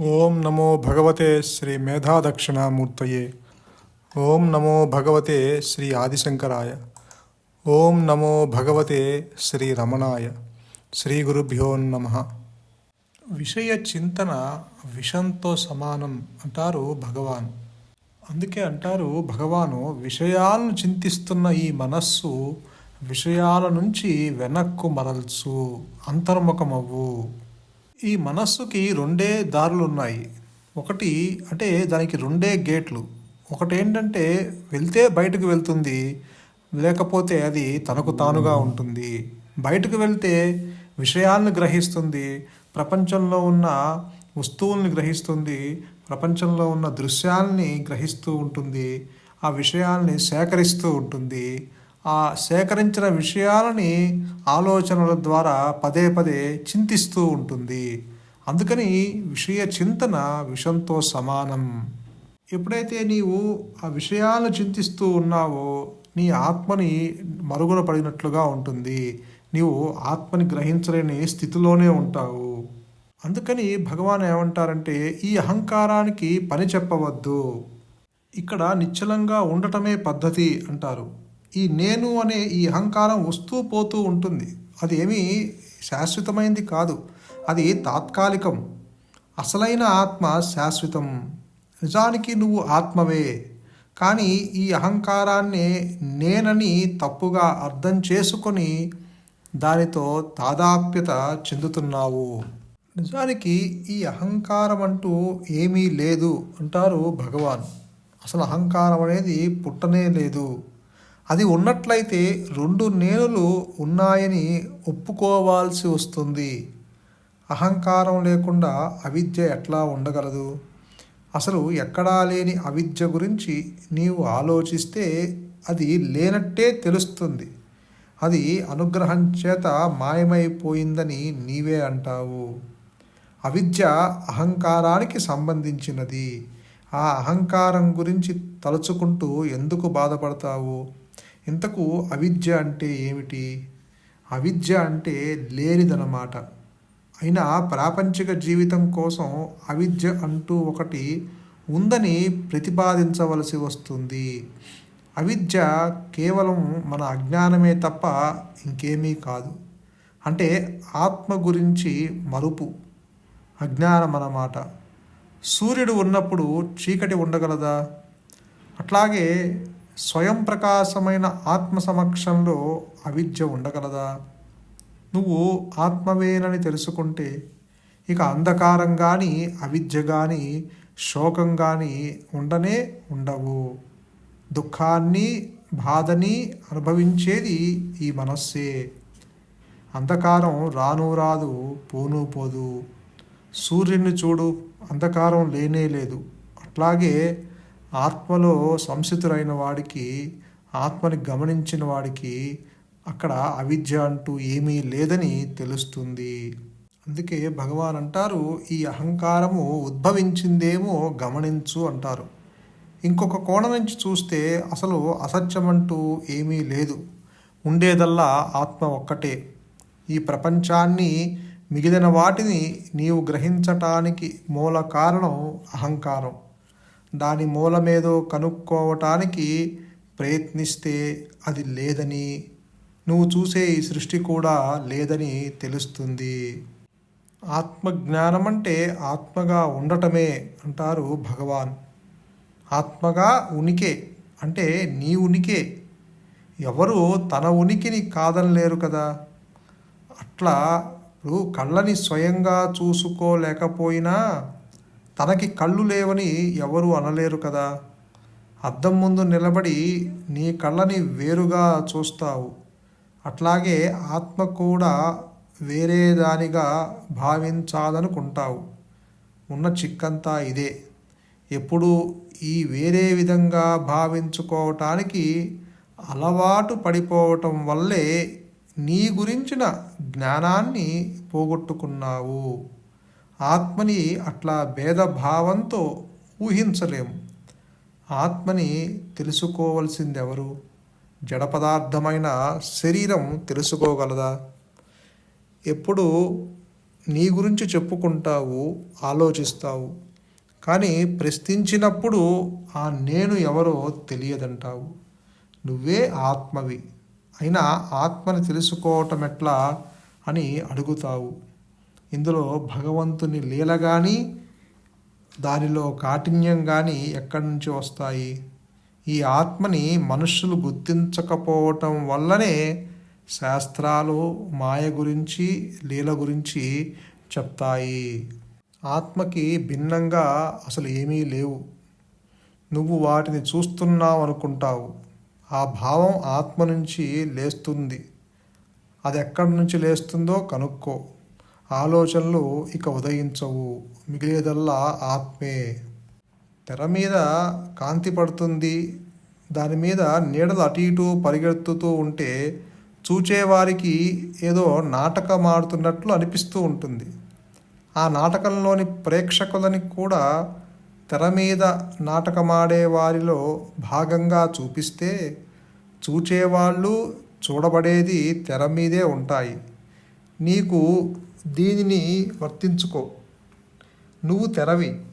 ఓం నమో భగవతే శ్రీ మేధాదక్షిణామూర్తయే. ఓం నమో భగవతే శ్రీ ఆదిశంకరాయ. ఓం నమో భగవతే శ్రీ రమణాయ. శ్రీ గురుభ్యో నమ. విషయ చింతన విషంతో సమానం అంటారు భగవాన్. అందుకే అంటారు భగవాను విషయాలను చింతిస్తున్న ఈ మనస్సు విషయాల నుంచి వెనక్కు మరల్చు అంతర్ముఖమవ్వు. ఈ మనస్సుకి రెండే దారులు ఉన్నాయి ఒకటి అంటే దానికి రెండే గేట్లు. ఒకటి ఏంటంటే వెళ్తే బయటకు వెళ్తుంది లేకపోతే అది తనకు తానుగా ఉంటుంది. బయటకు వెళ్తే విషయాలను గ్రహిస్తుంది ప్రపంచంలో ఉన్న వస్తువుల్ని గ్రహిస్తుంది ప్రపంచంలో ఉన్న దృశ్యాల్ని గ్రహిస్తూ ఉంటుంది ఆ విషయాల్ని సేకరిస్తూ ఉంటుంది. ఆ సేకరించిన విషయాలని ఆలోచనల ద్వారా పదే పదే చింతిస్తూ ఉంటుంది. అందుకని విషయ చింతన విషంతో సమానం. ఎప్పుడైతే నీవు ఆ విషయాలను చింతిస్తూ ఉన్నావో నీ ఆత్మని మరుగున పడినట్లుగా ఉంటుంది. నీవు ఆత్మని గ్రహించలేని స్థితిలోనే ఉంటావు. అందుకని భగవాన్ ఏమంటారంటే ఈ అహంకారానికి పని చెప్పవద్దు. ఇక్కడ నిశ్చలంగా ఉండటమే పద్ధతి అంటారు. ఈ నేను అనే ఈ అహంకారం వస్తూ పోతూ ఉంటుంది. అది ఏమీ శాశ్వతమైంది కాదు. అది తాత్కాలికం. అసలైన ఆత్మ శాశ్వతం. నిజానికి నువ్వు ఆత్మవే. కానీ ఈ అహంకారాన్ని నేనని తప్పుగా అర్థం చేసుకొని దానితో తాదాప్యత చెందుతున్నావు. నిజానికి ఈ అహంకారం అంటూ ఏమీ లేదు అంటారు భగవాన్. అసలు అహంకారం అనేది పుట్టనే లేదు. అది ఉన్నట్లయితే రెండు నేనులు ఉన్నాయని ఒప్పుకోవాల్సి వస్తుంది. అహంకారం లేకుండా అవిద్య ఎట్లా ఉండగలదు? అసలు ఎక్కడా లేని అవిద్య గురించి నీవు ఆలోచిస్తే అది లేనట్టే తెలుస్తుంది. అది అనుగ్రహం చేత మాయమైపోయిందని నీవే అంటావు. అవిద్య అహంకారానికి సంబంధించినది. ఆ అహంకారం గురించి తలుచుకుంటూ ఎందుకు బాధపడతావు? ఇంతకు అవిద్య అంటే ఏమిటి? అవిద్య అంటే లేనిదన్నమాట. అయినా ప్రాపంచిక జీవితం కోసం అవిద్య అంటూ ఒకటి ఉందని ప్రతిపాదించవలసి వస్తుంది. అవిద్య కేవలం మన అజ్ఞానమే తప్ప ఇంకేమీ కాదు. అంటే ఆత్మ గురించి మరుపు అజ్ఞానం అన్నమాట సూర్యుడు ఉన్నప్పుడు చీకటి ఉండగలదా? అట్లాగే స్వయం ప్రకాశమైన ఆత్మ సమక్షంలో అవిద్య ఉండగలదా? నువ్వు ఆత్మవేనని తెలుసుకుంటే ఇక అంధకారం కానీ అవిద్య కానీ శోకం కానీ ఉండనే ఉండవు. దుఃఖాన్ని బాధని అనుభవించేది ఈ మనస్సే. అంధకారం రాను రాదు పోను పోదు. సూర్యుని చూడు అంధకారం లేనే లేదు. అట్లాగే ఆత్మలో సంసితులైన వాడికి ఆత్మని గమనించిన వాడికి అక్కడ అవిద్య అంటూ ఏమీ లేదని తెలుస్తుంది. అందుకే భగవాన్ అంటారు ఈ అహంకారము ఉద్భవించిందేమో గమనించు అంటారు. ఇంకొక కోణం నుంచి చూస్తే అసలు అసత్యం అంటూ ఏమీ లేదు. ఉండేదల్లా ఆత్మ ఒక్కటే. ఈ ప్రపంచాన్ని మిగిలిన వాటిని నీవు గ్రహించటానికి మూల కారణం అహంకారం. దాని మూలమేదో కనుక్కోవటానికి ప్రయత్నిస్తే అది లేదని నువ్వు చూసే ఈ సృష్టి కూడా లేదని తెలుస్తుంది. ఆత్మజ్ఞానం అంటే ఆత్మగా ఉండటమే అంటారు భగవాన్. ఆత్మగా ఉనికే అంటే నీ ఉనికే. ఎవరు తన ఉనికిని కాదనలేరు కదా. అట్లా ఇప్పుడు కళ్ళని స్వయంగా చూసుకోలేకపోయినా తనకి కళ్ళు లేవని ఎవరు అనలేరు కదా. అద్దం ముందు నిలబడి నీ కళ్ళని వేరుగా చూస్తావు. అట్లాగే ఆత్మ కూడా వేరే దానిగా భావించాలనుకుంటావు. ఉన్న చిక్కంతా ఇదే. ఎప్పుడు ఈ వేరే విధంగా భావించుకోవటానికి అలవాటు పడిపోవటం వల్లే నీ గురించిన జ్ఞానాన్ని పోగొట్టుకున్నావు. ఆత్మని అట్లా భేదభావంతో ఊహించలేము. ఆత్మని తెలుసుకోవలసిందెవరు? జడపదార్థమైన జడ పదార్థమైన శరీరం తెలుసుకోగలదా? ఎప్పుడు నీ గురించి చెప్పుకుంటావు ఆలోచిస్తావు. కానీ ప్రశ్నించినప్పుడు ఆ నేను ఎవరో తెలియదంటావు. నువ్వే ఆత్మవి. అయినా ఆత్మని తెలుసుకోవటం ఎట్లా అని అడుగుతావు. ఇందులో భగవంతుని లీల కానీ దానిలో కాఠిన్యం కానీ ఎక్కడి నుంచి వస్తాయి? ఈ ఆత్మని మనుషులు గుర్తించకపోవటం వల్లనే శాస్త్రాలు మాయ గురించి లీల గురించి చెప్తాయి. ఆత్మకి భిన్నంగా అసలు ఏమీ లేవు. నువ్వు వాటిని చూస్తున్నావు అనుకుంటావు. ఆ భావం ఆత్మ నుంచి లేస్తుంది. అది ఎక్కడి నుంచి లేస్తుందో కనుక్కో. ఆలోచనలు ఇక ఉదయించవు. మిగిలేదల్లా ఆత్మే. తెర మీద కాంతి పడుతుంది. దాని మీద నీడలు అటు ఇటు పరిగెత్తుతూ ఉంటే చూచేవారికి ఏదో నాటకం ఆడుతున్నట్లు అనిపిస్తూ ఉంటుంది. ఆ నాటకంలోని ప్రేక్షకులని కూడా తెర మీద నాటకమాడే వారిలో భాగంగా చూపిస్తే చూచేవాళ్ళు చూడబడేది తెర మీదే ఉంటాయి. నీకు దీనిని వర్తించుకో. నువ్వు తెరవి.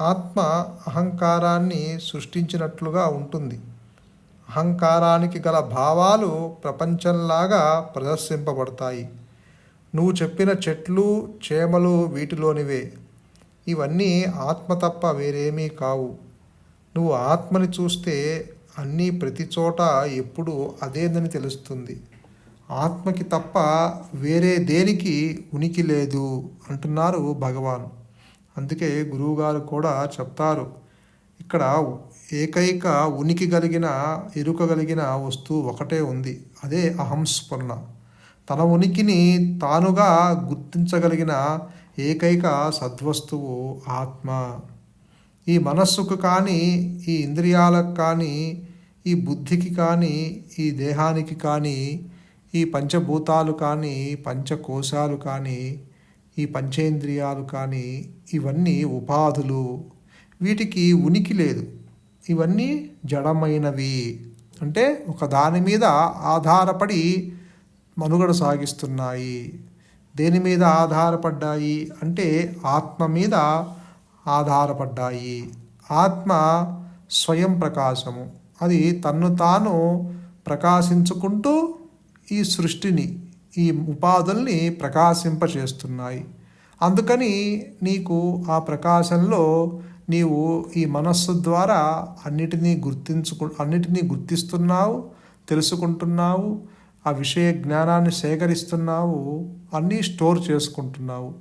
ఆత్మ అహంకారాన్ని సృష్టించినట్లుగా ఉంటుంది. అహంకారానికి గల భావాలు ప్రపంచంలాగా ప్రదర్శింపబడతాయి. నువ్వు చెప్పిన చెట్లు చేమలు వీటిలోనివే. ఇవన్నీ ఆత్మ తప్ప వేరేమీ కావు. నువ్వు ఆత్మని చూస్తే అన్నీ ప్రతి చోట ఎప్పుడు అదేందని తెలుస్తుంది. ఆత్మకి తప్ప వేరే దేనికి ఉనికి లేదు అంటున్నారు భగవాన్. అందుకే గురువుగారు కూడా చెప్తారు ఇక్కడ ఏకైక ఉనికి కలిగిన ఎరుక కలిగిన వస్తువు ఒకటే ఉంది అదే అహంస్ఫురణ తన ఉనికిని తానుగా గుర్తించగలిగిన ఏకైక సద్వస్తువు ఆత్మ. ఈ మనస్సుకు కానీ ఈ ఇంద్రియాలకు కానీ ఈ బుద్ధికి కానీ ఈ దేహానికి కానీ ఈ పంచభూతాలు కానీ పంచకోశాలు కానీ ఈ పంచేంద్రియాలు కానీ ఇవన్నీ ఉపాధులు. వీటికి ఉనికి లేదు. ఇవన్నీ జడమైనవి. అంటే ఒక దాని మీద ఆధారపడి మనుగడ సాగిస్తున్నాయి. దేని మీద ఆధారపడ్డాయి? అంటే ఆత్మ మీద ఆధారపడ్డాయి. ఆత్మ స్వయం ప్రకాశము. అది తన్ను తాను ప్రకాశించుకుంటూ ఈ సృష్టిని ఈ ఉపాధుల్ని ప్రకాశింపచేస్తున్నాయి అందుకని నీకు ఆ ప్రకాశంలో నీవు ఈ మనస్సు ద్వారా అన్నిటినీ గుర్తించుకు అన్నిటినీ గుర్తిస్తున్నావు తెలుసుకుంటున్నావు ఆ విషయ జ్ఞానాన్ని సేకరిస్తున్నావు అన్నీ స్టోర్ చేసుకుంటున్నావు.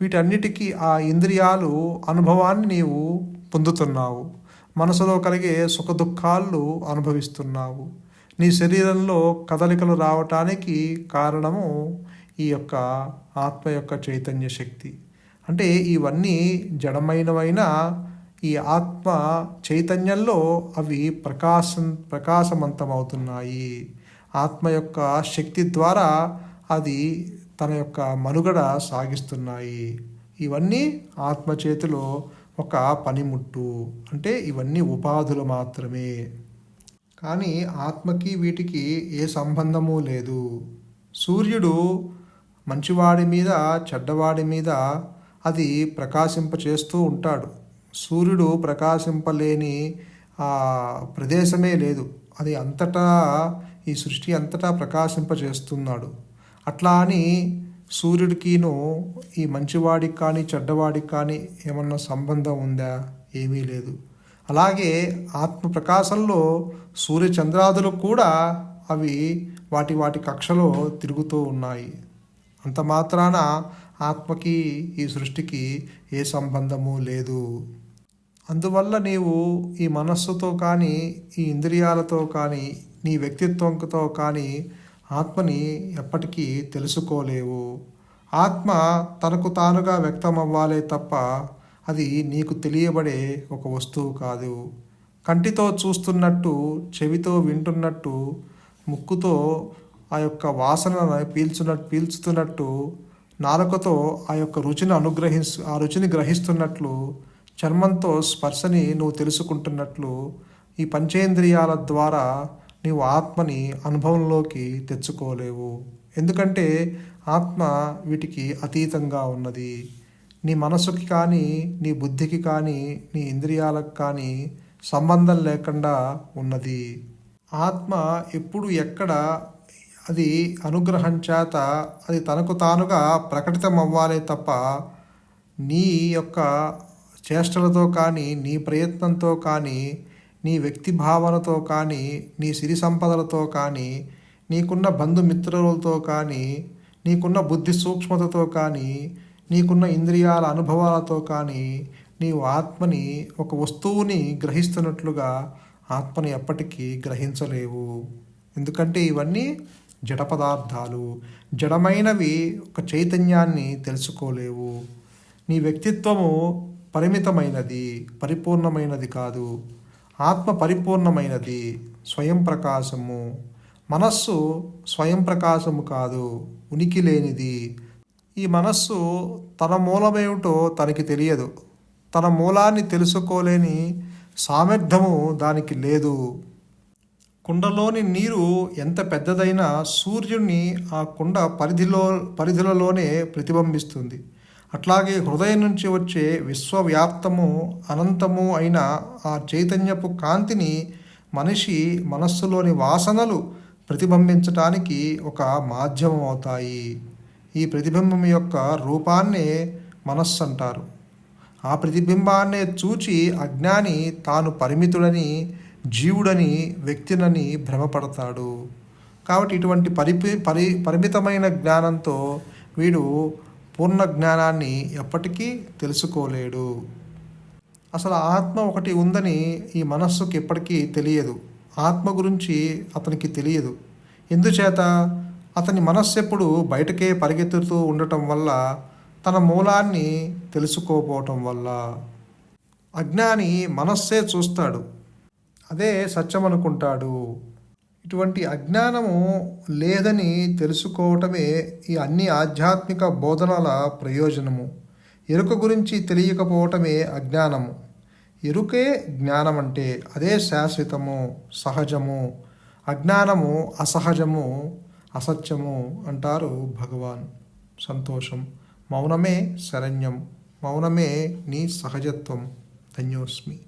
వీటన్నిటికీ ఆ ఇంద్రియాలు అనుభవాన్ని నీవు పొందుతున్నావు. మనసులో కలిగే సుఖ దుఃఖాలు అనుభవిస్తున్నావు. నీ శరీరంలో కదలికలు రావటానికి కారణము ఈ యొక్క ఆత్మ యొక్క చైతన్య శక్తి. అంటే ఇవన్నీ జడమైనవైన ఈ ఆత్మ చైతన్యంలో అవి ప్రకాశం ప్రకాశవంతమవుతున్నాయి ఆత్మ యొక్క శక్తి ద్వారా అది తన యొక్క మనుగడ సాగిస్తున్నాయి. ఇవన్నీ ఆత్మ చేతిలో ఒక పనిముట్టు. అంటే ఇవన్నీ ఉపాధులు మాత్రమే. కానీ ఆత్మకి వీటికి ఏ సంబంధము లేదు. సూర్యుడు మంచివాడి మీద చెడ్డవాడి మీద అది ప్రకాశింపచేస్తూ ఉంటాడు. సూర్యుడు ప్రకాశింపలేని ప్రదేశమే లేదు. అది అంతటా ఈ సృష్టి అంతటా ప్రకాశింపచేస్తున్నాడు అట్లా అని సూర్యుడికిను ఈ మంచివాడికి కానీ చెడ్డవాడికి కానీ ఏమన్నా సంబంధం ఉందా? ఏమీ లేదు. అలాగే ఆత్మ ప్రకాశంలో సూర్య చంద్రాదులు కూడా అవి వాటి వాటి కక్షలో తిరుగుతూ ఉన్నాయి. అంత మాత్రాన ఆత్మకి ఈ సృష్టికి ఏ సంబంధము లేదు. అందువల్ల నీవు ఈ మనస్సుతో కానీ ఈ ఇంద్రియాలతో కానీ నీ వ్యక్తిత్వంతో కానీ ఆత్మని ఎప్పటికీ తెలుసుకోలేవు. ఆత్మ తనకు తానుగా వ్యక్తమవ్వాలే తప్ప అది నీకు తెలియబడే ఒక వస్తువు కాదు. కంటితో చూస్తున్నట్టు చెవితో వింటున్నట్టు ముక్కుతో ఆ యొక్క వాసన పీల్చున్నట్టు పీల్చుతున్నట్టు నాలుకతో ఆ యొక్క రుచిని అనుగ్రహిస్ ఆ రుచిని గ్రహిస్తున్నట్లు చర్మంతో స్పర్శని నువ్వు తెలుసుకుంటున్నట్లు ఈ పంచేంద్రియాల ద్వారా నీవు ఆత్మని అనుభవంలోకి తెచ్చుకోలేవు. ఎందుకంటే ఆత్మ వీటికి అతీతంగా ఉన్నది. నీ మనసుకి కానీ నీ బుద్ధికి కానీ నీ ఇంద్రియాలకు కానీ సంబంధం లేకుండా ఉన్నది. ఆత్మ ఎప్పుడు ఎక్కడ అది అనుగ్రహం చేత అది తనకు తానుగా ప్రకటితం అవ్వాలే తప్ప నీ యొక్క చేష్టలతో కానీ నీ ప్రయత్నంతో కానీ నీ వ్యక్తి భావనతో కానీ నీ సిరి సంపదలతో కానీ నీకున్న బంధుమిత్రులతో కానీ నీకున్న బుద్ధి సూక్ష్మతతో కానీ నీకున్న ఇంద్రియాల అనుభవాలతో కానీ నీవు ఆత్మని ఒక వస్తువుని గ్రహిస్తున్నట్లుగా ఆత్మని ఎప్పటికీ గ్రహించలేవు. ఎందుకంటే ఇవన్నీ జడ పదార్థాలు. జడమైనవి ఒక చైతన్యాన్ని తెలుసుకోలేవు. నీ వ్యక్తిత్వము పరిమితమైనది పరిపూర్ణమైనది కాదు. ఆత్మ పరిపూర్ణమైనది స్వయం ప్రకాశము. మనస్సు స్వయం ప్రకాశము కాదు ఉనికి లేనిది. ఈ మనస్సు తన మూలమేమిటో తనకి తెలియదు. తన మూలాన్ని తెలుసుకోలేని సామర్థ్యము దానికి లేదు. కుండలోని నీరు ఎంత పెద్దదైనా సూర్యుడిని ఆ కుండ పరిధిలో పరిధిలలోనే ప్రతిబింబిస్తుంది. అట్లాగే హృదయం నుంచి వచ్చే విశ్వవ్యాప్తము అనంతము అయిన ఆ చైతన్యపు కాంతిని మనిషి మనస్సులోని వాసనలు ప్రతిబింబించటానికి ఒక మాధ్యమం అవుతాయి. ఈ ప్రతిబింబం యొక్క రూపాన్నే మనస్సు అంటారు. ఆ ప్రతిబింబాన్నే చూచి అజ్ఞాని తాను పరిమితుడని జీవుడని వ్యక్తినని భ్రమపడతాడు. కాబట్టి ఇటువంటి పరిపి పరి పరిమితమైన జ్ఞానంతో వీడు పూర్ణ జ్ఞానాన్ని ఎప్పటికీ తెలుసుకోలేడు. అసలు ఆత్మ ఒకటి ఉందని ఈ మనస్సుకి ఎప్పటికీ తెలియదు. ఆత్మ గురించి అతనికి తెలియదు. ఎందుచేత? అతని మనస్సు ఎప్పుడు బయటకే పరిగెత్తుతూ ఉండటం వల్ల తన మూలాన్ని తెలుసుకోపోవటం వల్ల. అజ్ఞాని మనస్సే చూస్తాడు. అదే సత్యం అనుకుంటాడు ఇటువంటి అజ్ఞానము లేదని తెలుసుకోవటమే ఈ అన్ని ఆధ్యాత్మిక బోధనల ప్రయోజనము. ఎరుక గురించి తెలియకపోవటమే అజ్ఞానము. ఎరుకే జ్ఞానం అంటే అదే శాశ్వతము సహజము. అజ్ఞానము అసహజము. అసత్యము అంటారు భగవాన్. సంతోషం. మౌనమే శరణ్యం. మౌనమే నీ సహజత్వం. ధన్యోస్మి.